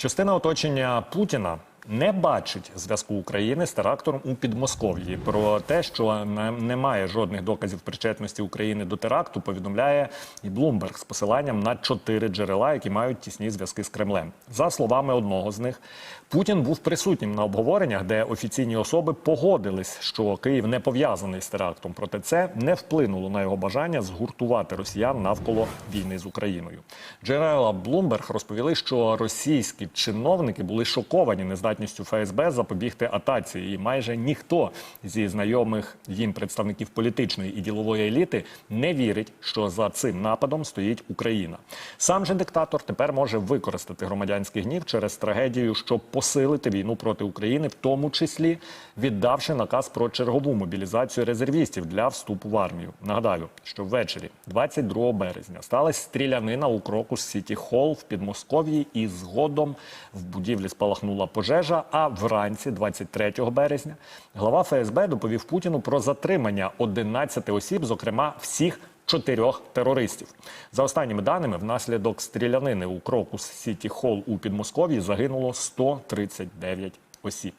Частина оточення Путіна не бачить зв'язку України з терактом у Підмосков'ї. Про те, що немає жодних доказів причетності України до теракту, повідомляє і Блумберг з посиланням на чотири джерела, які мають тісні зв'язки з Кремлем. За словами одного з них, Путін був присутнім на обговореннях, де офіційні особи погодились, що Київ не пов'язаний з терактом. Проте це не вплинуло на його бажання згуртувати росіян навколо війни з Україною. Джерела Блумберг розповіли, що російські чиновники були шоковані нездатністю ФСБ запобігти атаці, і майже ніхто зі знайомих їм представників політичної і ділової еліти не вірить, що за цим нападом стоїть Україна. Сам же диктатор тепер може використати громадянський гнів через трагедію, щоб посилити війну проти України, в тому числі віддавши наказ про чергову мобілізацію резервістів для вступу в армію. Нагадаю, що ввечері, 22 березня, сталася стрілянина у Крокус Сіті Холл в Підмосков'ї, і згодом в будівлі спалахнула пожежа. А вранці, 23 березня, глава ФСБ доповів Путіну про затримання 11 осіб, зокрема всіх чотирьох терористів. За останніми даними, внаслідок стрілянини у Крокус Сіті Холл у Підмосков'ї загинуло 139 осіб.